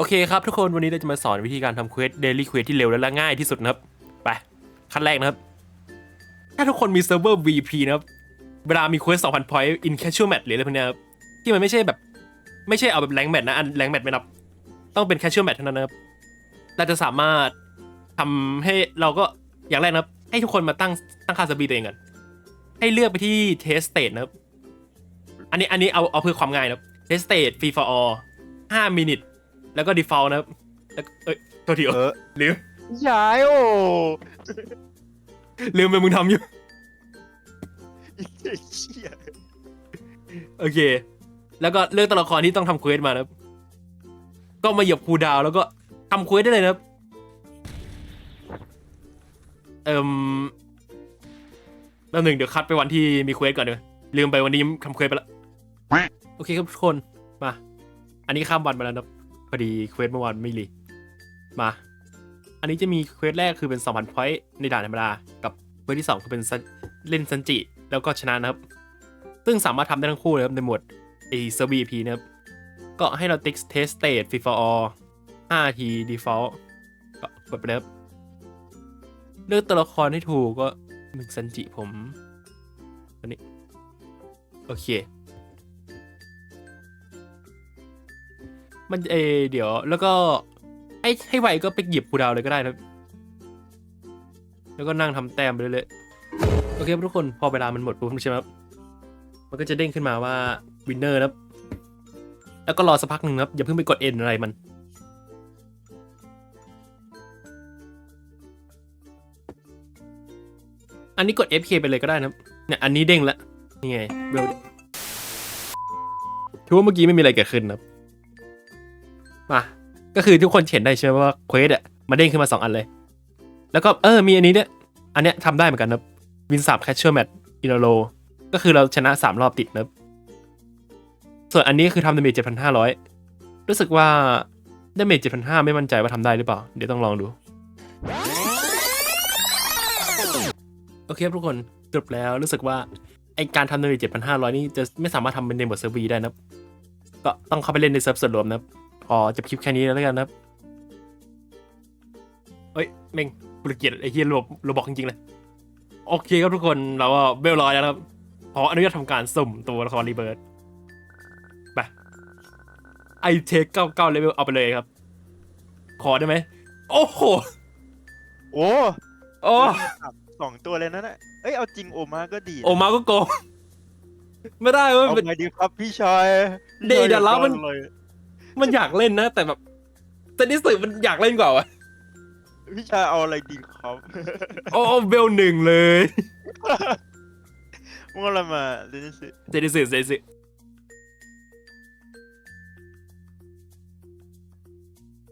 โอเคครับทุกคนวันนี้เราจะมาสอนวิธีการทำเควสเดลี่เควสที่เร็วและง่ายที่สุดนะครับ ไปขั้นแรกนะครับ ถ้าทุกคนมีเซิร์ฟเวอร์ VP นะครับ เวลามีเควส2,000 point in casual match หรืออะไรพวกนี้ครับที่มันไม่ใช่แบบ ไม่ใช่เอาแบบแรงแมทนะอันแรงแมทไม่นับ ต้องเป็น casual match เท่านั้นนะครับ เราจะสามารถทำให้เราก็อย่างแรกนะครับ ให้ทุกคนมาตั้งตั้งค่าสบีตัวเองก่อนให้เลือกไปที่ test state นะครับ อันนี้อันนี้เอาเอาเพื่อความง่ายนะครับ test state free for all 5 minute แล้วก็ default นะครับ แล้วก็เอ้ยตัวทีเออลืมย้ายโอ้ลืมไปมึงทำอยู่ไอ้เชี่ยโอเค แล้วก็เลือกตัวละครที่ต้องทำเควสมานะครับ ก็มาเหยียบคูลดาวน์แล้วก็ทำเควสได้เลยนะครับ เอ่มแป๊บหนึ่งเดี๋ยวคัดไปวันที่มีเควสก่อนเดี๋ยวลืมไปวันนี้ทำเควสไปแล้วโอเคครับทุกคน มา อันนี้ข้ามวันมาแล้วนะครับ พอดีเควสเมื่อวานไม่รีมา อันนี้จะมีเควสแรกคือเป็น 2,000พอยต์ในด่านธรรมดา กับเควสที่ 2 คือเป็นซันเล่นซันจิ แล้วก็ชนะนะครับ ซึ่งสามารถทำได้ทั้งคู่เลยครับในหมวดไอเซอร์บีพีนะครับ ก็ให้เราติ๊กเทสเตทฟีฟอร์5ที default ก็กดไปเลยครับเลือกตัวละครให้ถูกก็มึงซันจิผมอันนี้ โอเค มันเอเดี๋ยว แล้วก็ให้ให้ไวก็ไปหยิบคูดาวเลยก็ได้นะแล้วก็นั่งทำแต้มไปเรื่อยๆโอเคทุกคนพอเวลามันหมดปุ๊บใช่ไหมครับมันก็จะเด้งขึ้นมาว่าวินเนอร์นะครับแล้วก็รอสักพักหนึ่งนะครับอย่าเพิ่งไปกดเอ็นอะไรมันอันนี้กด FK ไปเลยก็ได้นะเนี่ยอันนี้เด้งล้วนี่ไงเวลถือว่าเมื่อกี้ไม่มีอะไรเกิดขึ้นนะครับ มาก็คือทุกคนเห็นได้ใช่ไหมว่าเควสอะมาเด้งขึ้นมาสองอันเลย แล้วก็เออมีอันนี้เนี่ยอันเนี้ยทำได้เหมือนกันนะวินสับแคชเชอร์แมทอินโลก็คือเราชนะสามรอบติดนะส่วนอันนี้คือทำดาเมจเจ็ดพันห้าร้อยรู้สึกว่าดาเมจเจ็ดพันห้าไม่มั่นใจว่าทำได้หรือเปล่า เดี๋ยวต้องลองดู โอเคครับทุกคนจบแล้วรู้สึกว่าไอการทำดาเมจเจ็ดพันห้าร้อยนี่จะไม่สามารถทำเป็นในบทเซอร์วีได้นะก็ต้องเข้าไปเล่นในเซิร์ฟส่วนรวมนะ ครับพอจบคลิปแค่นี้แล้วกันนะครับเฮ้ยเม่งกูเกลียดไอ้เฮียระบบระบอกจริงๆเลยโอเคครับทุกคนเราก็เบลร้อยแล้วนะครับขออนุญาตทำการสุ่มตัวละครรีเบิร์ดไปไอเทคเก้าเก้าเลเวลเอาไปเลยครับ ขอได้ไหมโอ้โหโอ้โอ้สองตัวเลยนะน่ะเอ้ยเอาจริงโอมาก็ดีนะโอมาก็โกงไม่ได้เว้ยเอามันไงดีครับพี่ชายเดย์เดี๋ยวเรามัน เลย มันอยากเล่นนะ แต่แบบแต่นี่สื่อมันอยากเล่นกว่าวะพี่ชายเอาอะไรดีครับโอ้เบลหนึ่งเลย มึงเอาอะไรมาเดนิสเจดิสึเจดิสึ